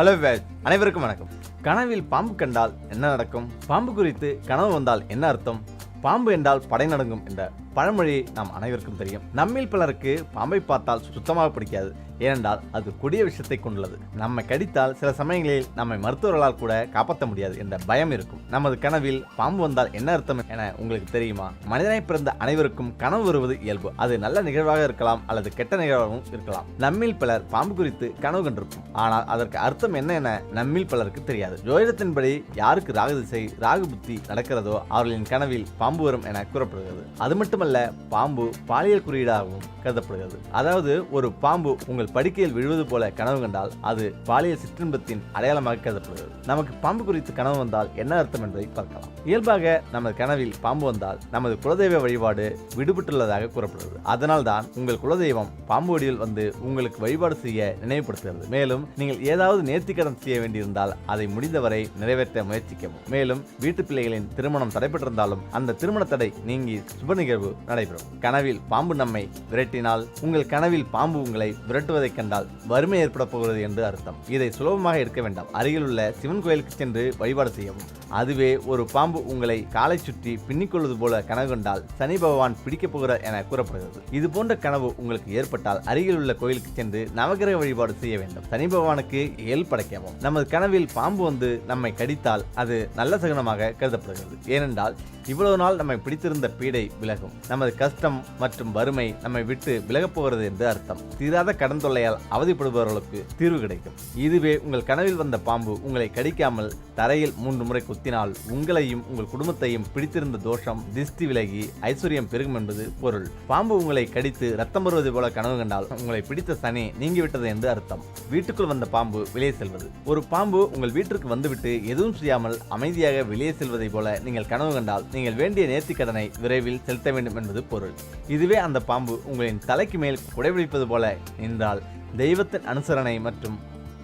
Hello wired அனைவருக்கும் வணக்கம். கனவில் பாம்பு கண்டால் என்ன நடக்கும்? பாம்பு குறித்து கனவு வந்தால் என்ன அர்த்தம்? பாம்பு என்றால் படை நடங்கும் என்ற பழமொழி நாம் அனைவருக்கும் தெரியும். நம்மில் பலருக்கு பாம்பை பார்த்தால் சுத்தமாக பிடிக்காது. ஏனென்றால் அது கொடிய விஷயத்தை கொண்டுள்ளது. நம்மை கடித்தால் சில சமயங்களில் நம்மை மருத்துவர்களால் கூட காப்பாற்ற முடியாது என்ற பயம் இருக்கும். நமது கனவில் பாம்பு வந்தால் என்ன அர்த்தம் என உங்களுக்கு தெரியுமா? மனிதனை பிறந்த அனைவருக்கும் கனவு வருவது இயல்பு. அது நல்ல நிகழ்வாக இருக்கலாம் அல்லது கெட்ட நிகழ்வாகவும் இருக்கலாம். நம்மில் பலர் பாம்பு குறித்து கனவு கண்டிருக்கும். ஆனால் அதற்கு அர்த்தம் என்ன என நம்மில் பலருக்கு தெரியாது. ஜோதிடத்தின்படி யாருக்கு ராகு திசை ராகு புத்தி நடக்கிறதோ அவர்களின் கனவில் பாம்பு வரும் என கூறப்படுகிறது. அது மட்டும் மட்டுமல்ல பாம்பு பாலியல் குறியீடாகவும் கருதப்படுகிறது. அதாவது ஒரு பாம்பு உங்கள் படுக்கையில் விழுவது போல கனவு கண்டால் அது பாலியல் சிற்றின்பத்தின் அடையாளமாக கருதப்படுகிறது. நமக்கு பாம்பு குறித்து கனவு வந்தால் என்ன அர்த்தம் என்பதை பார்க்கலாம். இயல்பாக நமது கனவில் பாம்பு வந்தால் நமது குலதெய்வ வழிபாடு விடுபட்டுள்ளதாக கூறப்படுகிறது. அதனால் தான் உங்கள் குலதெய்வம் பாம்பு வடிவில் வந்து உங்களுக்கு வழிபாடு செய்ய நினைவுபடுத்துகிறது. மேலும் நீங்கள் ஏதாவது நேர்த்திக்கடன் செய்ய வேண்டியிருந்தால் அதை முடிந்தவரை நிறைவேற்ற முயற்சிக்கவும். மேலும் வீட்டு பிள்ளைகளின் திருமணம் தடைபட்டிருந்தாலும் அந்த திருமண தடை நீங்கி சுப நிகழ்வு நடைபெறும். கனவில் பாம்பு நம்மை விரட்டினால் உங்கள் கனவில் பாம்பு உங்களை விரட்டுவதைக் கண்டால் வறுமை ஏற்பட போகிறது என்று அர்த்தம். இதை சுலபமாக எடுக்க வேண்டாம். அருகிலுள்ள சிவன் கோயிலுக்கு சென்று வழிபாடு செய்யவும். அதுவே ஒரு பாம்பு உங்களை காலை சுற்றி பின்னிக்கொள்வது போல கனவு கண்டால் சனி பகவான் பிடிக்கப் போகிறார் என கூறப்படுகிறது. இது போன்ற கனவு உங்களுக்கு ஏற்பட்டால் அருகில் உள்ள கோயிலுக்கு சென்று நவகிரக வழிபாடு செய்ய வேண்டும். சனி பகவானுக்கு ஏல் படைக்கவும். நமது கனவில் பாம்பு வந்து நம்மை கடித்தால் அது நல்ல சகுனமாக கருதப்படுகிறது. ஏனென்றால் இவ்வளவு நாள் நம்மை பிடித்திருந்த பீடை விலகும். நமது கஷ்டம் மற்றும் வறுமை நம்மை விட்டு விலகப் போகிறது என்று அர்த்தம். தீராத கடன் தொல்லையால் அவதிப்படுபவர்களுக்கு தீர்வு கிடைக்கும். இதுவே உங்கள் கனவில் வந்த பாம்பு உங்களை கடிக்காமல் தரையில் மூன்று முறை குத்தினால் உங்களையும் உங்கள் குடும்பத்தையும் பிடித்திருந்த தோஷம் திஷ்டி விலகி ஐஸ்வர்யம் பெருகும் என்பது பொருள். பாம்பு உங்களை கடித்து ரத்தம் வருவது போல கனவு கண்டால் உங்களை பிடித்த சனி நீங்கிவிட்டது என்று அர்த்தம். வீட்டுக்குள் வந்த பாம்பு வெளியே செல்வது. ஒரு பாம்பு உங்கள் வீட்டிற்கு வந்துவிட்டு எதுவும் செய்யாமல் அமைதியாக வெளியே செல்வதை போல நீங்கள் கனவு கண்டால் நீங்கள் வேண்டிய நேர்த்தி கடனை விரைவில் செலுத்த வேண்டும் என்பது பொருள். இதுவே அந்த பாம்பு உங்களின் தலைக்கு மேல் குடைபிடிப்பது போல நின்றால் தெய்வத்தின் அனுசரணை மற்றும்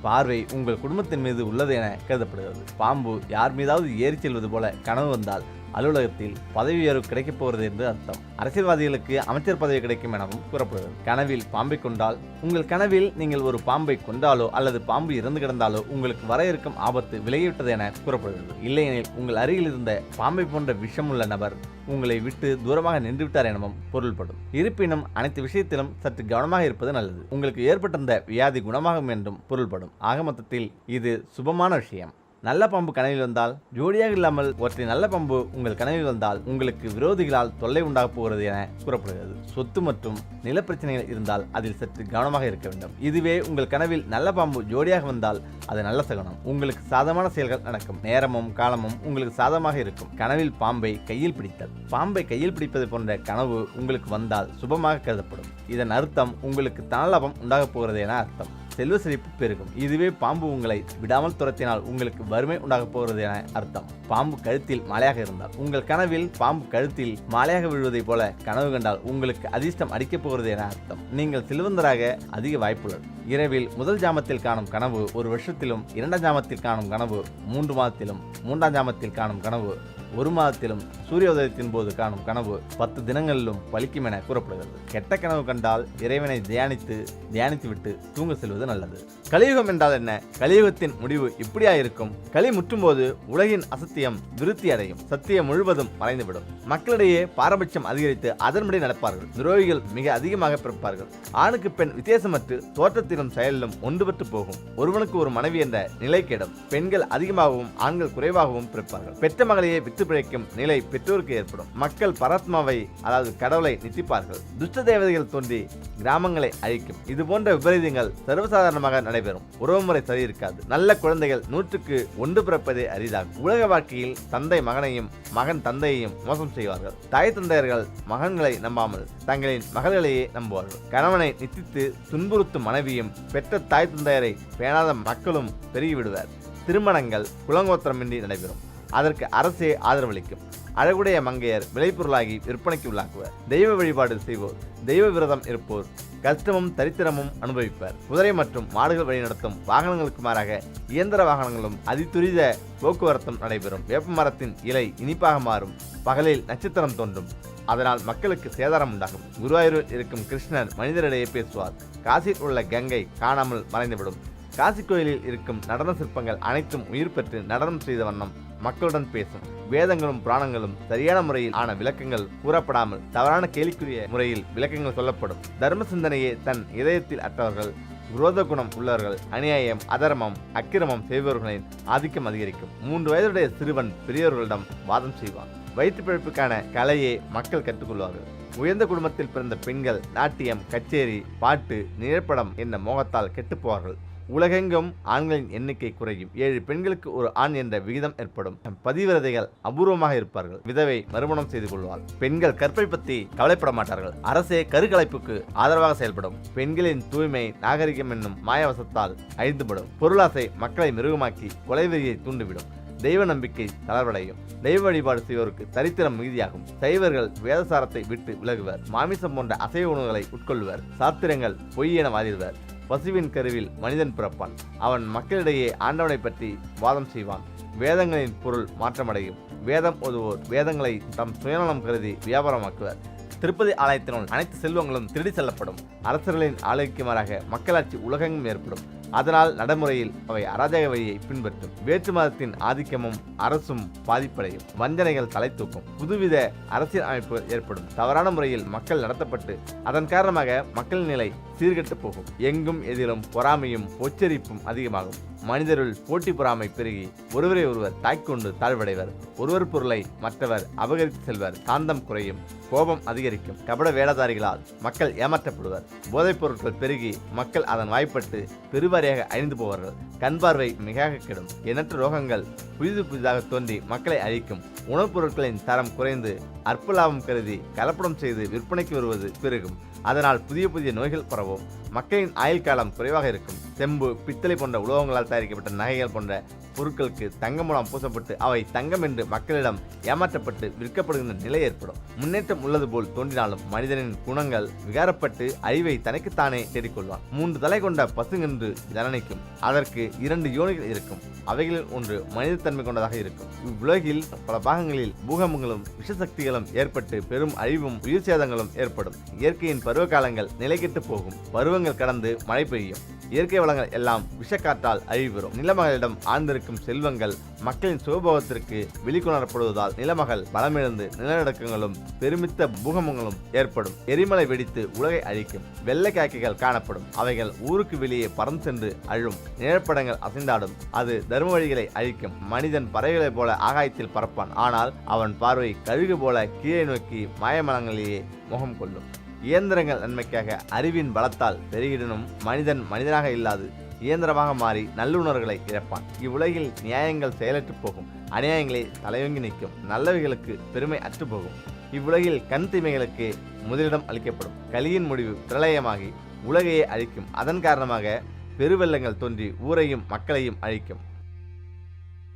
பார்வை உங்கள் குடும்பத்தின் மீது உள்ளது என கருதப்படுகிறது. பாம்பு யார் மீதாவது ஏறி செல்வது போல கனவு வந்தால் அலுவலகத்தில் பதவி உயர்வு கிடைக்கப் போகிறது என்று அர்த்தம். அரசியல்வாதிகளுக்கு அமைச்சர் பதவி கிடைக்கும் எனவும் கூறப்படுகிறது. கனவில் பாம்பை கொண்டால் உங்கள் கனவில் நீங்கள் ஒரு பாம்பை கொண்டாலோ அல்லது பாம்பு இறந்து கிடந்தாலோ உங்களுக்கு வர இருக்கும் ஆபத்து விலகிவிட்டது என கூறப்படுகிறது. இல்லையெனில் உங்கள் அருகில் இருந்த பாம்பை போன்ற விஷமுள்ள நபர் உங்களை விட்டு தூரமாக நின்றுவிட்டார் எனவும் பொருள்படும். இருப்பினும் அனைத்து விஷயத்திலும் சற்று கவனமாக இருப்பது நல்லது. உங்களுக்கு ஏற்பட்டிருந்த வியாதி குணமாகும் என்றும் பொருள்படும். ஆக மொத்தத்தில் இது சுபமான விஷயம். நல்ல பம்பு கனவில் வந்தால் ஜோடியாக இல்லாமல் ஒற்றை நல்ல பம்பு உங்கள் கனவில் வந்தால் உங்களுக்கு விரோதிகளால் தொல்லை உண்டாகப் போகிறது என கூறப்படுகிறது. சொத்து மற்றும் நிலப்பிரச்சனைகள் இருந்தால் அதில் சற்று கவனமாக இருக்க வேண்டும். இதுவே உங்கள் கனவில் நல்ல பாம்பு ஜோடியாக வந்தால் அது நல்ல சகுனம். உங்களுக்கு சாதமான செயல்கள் நடக்கும். நேரமும் காலமும் உங்களுக்கு சாதமாக இருக்கும். கனவில் பாம்பை கையில் பிடித்தல். பாம்பை கையில் பிடிப்பது போன்ற கனவு உங்களுக்கு வந்தால் சுபமாக கருதப்படும். இதன் அர்த்தம் உங்களுக்கு தனலாபம் உண்டாகப் போகிறது என அர்த்தம். செல்வ செழிப்பு பெருகும். இதுவே பாம்பு உங்களை விடாமல் துரத்தினால் உங்களுக்கு வறுமை உண்டாகப் போகிறது என அர்த்தம். பாம்பு கழுத்தில் மாலையாக இருந்தால் உங்கள் கனவில் பாம்பு கழுத்தில் மாலையாக விழுவதைப் போல கனவு கண்டால் உங்களுக்கு அதிர்ஷ்டம் அடிக்கப் போகிறது என அர்த்தம். நீங்கள் செல்வந்தராக அதிக வாய்ப்புள்ளது. இரவில் முதல் ஜாமத்தில் காணும் கனவு ஒரு வருஷத்திலும் இரண்டாம் ஜாமத்தில் காணும் கனவு மூன்று மாதத்திலும் மூன்றாம் ஜாமத்தில் காணும் கனவு ஒரு மாதத்திலும் சூரிய உதயத்தின் போது காணும் கனவு பத்து தினங்களிலும் பலிக்கும் என கூறப்படுகிறது. கெட்ட கனவு கண்டால் இறைவனை தியானித்து தியானித்துவிட்டு தூங்க செல்வது நல்லது. கலியுகம் என்றால் என்ன? கலியுகத்தின் முடிவு இப்படியா இருக்கும் களி முற்றும்போது உலகின் அசத்தியம் விருத்தி அடையும். சத்தியம் முழுவதும் மறைந்துவிடும். மக்களிடையே பாரபட்சம் அதிகரித்து அதன்படி நடப்பார்கள். துரோகிகள் மிக அதிகமாக பிறப்பார்கள். ஆணுக்கு பெண் வித்தியாசமற்று தோற்றத்திலும் செயலிலும் ஒன்றுபட்டு போகும். ஒருவனுக்கு ஒரு மனைவி என்ற நிலை கெடும். பெண்கள் அதிகமாகவும் ஆண்கள் குறைவாகவும் பிறப்பார்கள். பெற்ற மகளையே விட்டு பிழைக்கும் நிலை பெற்றோருக்கு ஏற்படும். மக்கள் பரத்மாவை அதாவது கடவுளை நித்திப்பார்கள். துஷ்ட தேவதைகள் தோன்றி கிராமங்களை அழிக்கும். இது போன்ற விபரீதங்கள் சர்வசாதாரணமாக நடைபெறும். உறவுமுறை சரி இருக்காது. நல்ல குழந்தைகள் நூற்றுக்கு ஒன்று பிறப்பதே அரிதாகும். உலக வாழ்க்கையில் தந்தை மகனையும் மகன் தந்தையையும் மோசம் செய்வார்கள். தாய் தந்தையர்கள் மகன்களை நம்பாமல் தங்களின் மகள்களையே நம்புவார்கள். கணவனை நித்தித்து துன்புறுத்தும் மனைவியும் பெற்ற தாய் தந்தையரை பேணாத மக்களும் பெருகிவிடுவர். திருமணங்கள் குலங்கோத்திரமின்றி நடைபெறும். அதற்கு அரசே ஆதரவளிக்கும். அழகுடைய மங்கையர் விளைபொருளாகி விற்பனைக்கு உள்ளாக்குவர். தெய்வ வழிபாடு செய்வோர். தெய்வ விரதம் இருப்போர். கஷ்டமும் தரித்திரமும் அனுபவிப்பர். குதிரை மற்றும் மாடுகள் வழிநடத்தும் வாகனங்களுக்கு மாறாக இயந்திர வாகனங்களும் அதிதுரித போக்குவரத்தும் நடைபெறும். வேப்ப மரத்தின் இலை இனிப்பாக மாறும். பகலில் நட்சத்திரம் தோன்றும். அதனால் மக்களுக்கு சேதாரம் உண்டாகும். குருவாயூரில் இருக்கும் கிருஷ்ணர் மனிதரிடையே பேசுவார். காசியில் உள்ள கங்கை காணாமல் மறைந்துவிடும். காசி கோயிலில் இருக்கும் நடன சிற்பங்கள் அனைத்தும் உயிர் பெற்று நடனம் செய்த வண்ணம் மக்களுடன் பேசும். வேதங்களும் புராணங்களும் சரியான முறையில் ஆன விளக்கங்கள் கூறப்படாமல் தவறான கேலிக்குரிய முறையில் விளக்கங்கள் சொல்லப்படும். தர்ம சிந்தனையே தன் இதயத்தில் அற்றவர்கள் குரோத குணம் உள்ளவர்கள் அநியாயம் அதர்மம் அக்கிரமம் செய்பவர்களின் ஆதிக்கம் அதிகரிக்கும். மூன்று வயதுடைய சிறுவன் பெரியவர்களிடம் வாதம் செய்வான். வயிற்று பிழைப்புக்கான கலையை மக்கள் கற்றுக்கொள்வார்கள். உயர்ந்த குடும்பத்தில் பிறந்த பெண்கள் நாட்டியம் கச்சேரி பாட்டு நிழற்படம் என்ற மோகத்தால் கெட்டுப்போவார்கள் உலகெங்கும் ஆண்களின் எண்ணிக்கை குறையும். ஏழு பெண்களுக்கு ஒரு ஆண் என்ற விகிதம் ஏற்படும். பதிவிரதைகள் அபூர்வமாக இருப்பார்கள். விதவை மறுமணம் செய்து கொள்வார் பெண்கள் கற்பை பற்றி கவலைப்பட மாட்டார்கள். அரசே கருக்கலைப்புக்கு ஆதரவாக செயல்படும். பெண்களின் தூய்மை நாகரிகம் என்னும் மாயவசத்தால் அழிந்துபடும். பொருளாசை மக்களை மிருகமாக்கி கொலைவெறியை தூண்டிவிடும். தெய்வ நம்பிக்கை தளர்வடையும். தெய்வ வழிபாடு செய்வோருக்கு தரித்திரம் மிகுதியாகும். சைவர்கள் வேதசாரத்தை விட்டு விலகுவர். மாமிசம் போன்ற அசைவ உணவுகளை உட்கொள்வர். சாத்திரங்கள் பொய் என வாதிடுவர். பசுவின் கருவில் மனிதன் பிறப்பான். அவன் மக்களிடையே ஆண்டவனை பற்றி வாதம் செய்வான். வேதங்களின் பொருள் மாற்றமடையும். வேதம் ஒருவோர் வேதங்களை தம் சுயநலம் கருதி வியாபாரமாக்குவர். திருப்பதி ஆலயத்தினுள் அனைத்து செல்வங்களும் திருடி செல்லப்படும். அரசர்களின் ஆளுகைக்கு மக்களாட்சி உலகெங்கும் ஏற்படும். அதனால் நடைமுறையில் அவை அராஜக வழியை பின்பற்றும். வேற்று மதத்தின் ஆதிக்கமும் அரசும் பாதிப்படையும். வஞ்சனைகள் தலை தூக்கும். புதுவித அரசியல் அமைப்பு ஏற்படும். தவறான முறையில் மக்கள் நடத்தப்பட்டு அதன் காரணமாக மக்கள் நிலை சீர்கெட்டு போகும். எங்கும் எதிலும் பொறாமையும் ஒச்சரிப்பும் அதிகமாகும். மனிதருள் போட்டி பொறாமை பெருகி ஒருவரை ஒருவர் தாய்க்கொண்டு தாழ்வடைவர். ஒருவர் பொருளை மற்றவர் அபகரித்து செல்வர். சாந்தம் குறையும் கோபம் அதிகரிக்கும். கபட வேடதாரிகளால் மக்கள் ஏமாற்றப்படுவர். போதைப் பொருட்கள் பெருகி மக்கள் அதன் வாய்ப்பட்டு பெருவாரியாக அழிந்து போவார்கள். கண் பார்வை மிக கெடும். எண்ணற்ற ரோகங்கள் புதிது புதிதாக தோன்றி மக்களை அழிக்கும். உணவுப் பொருட்களின் தரம் குறைந்து அற்ப லாபம் கருதி கலப்படம் செய்து விற்பனைக்கு வருவது பெருகும். அதனால் புதிய புதிய நோய்கள் பரவும். மக்களின் ஆயுள் காலம் குறைவாக இருக்கும். செம்பு பித்தளை போன்ற உலோகங்களால் தயாரிக்கப்பட்ட நகைகள் போன்ற பொருட்களுக்கு தங்கம் மூலம் பூசப்பட்டு அவை தங்கம் என்று மக்களிடம் ஏமாற்றப்பட்டு விற்கப்படுகின்ற நிலை ஏற்படும். முன்னேற்றம் உள்ளது போல் தோன்றினாலும் மனிதனின் குணங்கள் விகாரப்பட்டு அழிவை தனக்குத்தானே தேடிக்கொள்வான். மூன்று தலை கொண்ட பசுங்கன்று ஜனனிக்கும் அதற்கு இரண்டு யோனிகள் இருக்கும். அவைகளில் ஒன்று மனிதத்தன்மை கொண்டதாக இருக்கும். இவ்வுலகில் பல பாகங்களில் பூகம்பங்களும் விஷசக்திகளும் ஏற்பட்டு பெரும் அழிவும் உயிர் சேதங்களும் ஏற்படும். இயற்கையின் பருவ காலங்கள் நிலைகெட்டு போகும். பருவங்கள் கடந்து மழை பெய்யும். இயற்கை வளங்கள் எல்லாம் விஷக்காற்றால் அழிவுறும். நிலமகளிடம் ஆழ்ந்திருக்கும் செல்வங்கள் மக்களின் சுகபோகத்திற்கு வெளிக்கொணரப்படுவதால் நிலமகள் பலமிழந்து நிலநடுக்கங்களும் பெருமித்த பூகமங்களும் ஏற்படும். எரிமலை வெடித்து உலகை அழிக்கும். வெள்ளை காக்கைகள் காணப்படும். அவைகள் ஊருக்கு வெளியே பறந்து சென்று அழும். நிழற்படங்கள் அசைந்தாடும். அது தர்ம வழிகளை அழிக்கும். மனிதன் பறவைகளைப் போல ஆகாயத்தில் பறப்பான். ஆனால் அவன் பார்வை கழுகு போல கீழே நோக்கி மாயமலங்களிலேயே முகம் கொள்ளும். இயந்திரங்கள் நன்மைக்காக அறிவின் பலத்தால் பெருகிடனும். மனிதன் மனிதனாக இல்லாது இயந்திரமாக மாறி நல்லுணர்வுகளை இழப்பான். இவ்வுலகில் நியாயங்கள் செயலற்று போகும். அநியாயங்களை தலையொங்கி நிற்கும். நல்லவைகளுக்கு பெருமை அற்று போகும். இவ்வுலகில் கண் தீமைகளுக்கு முதலிடம் அளிக்கப்படும். கலியின் முடிவு பிரளயமாகி உலகையே அழிக்கும். அதன் காரணமாக பெருவெள்ளங்கள் தோன்றி ஊரையும் மக்களையும் அழிக்கும்.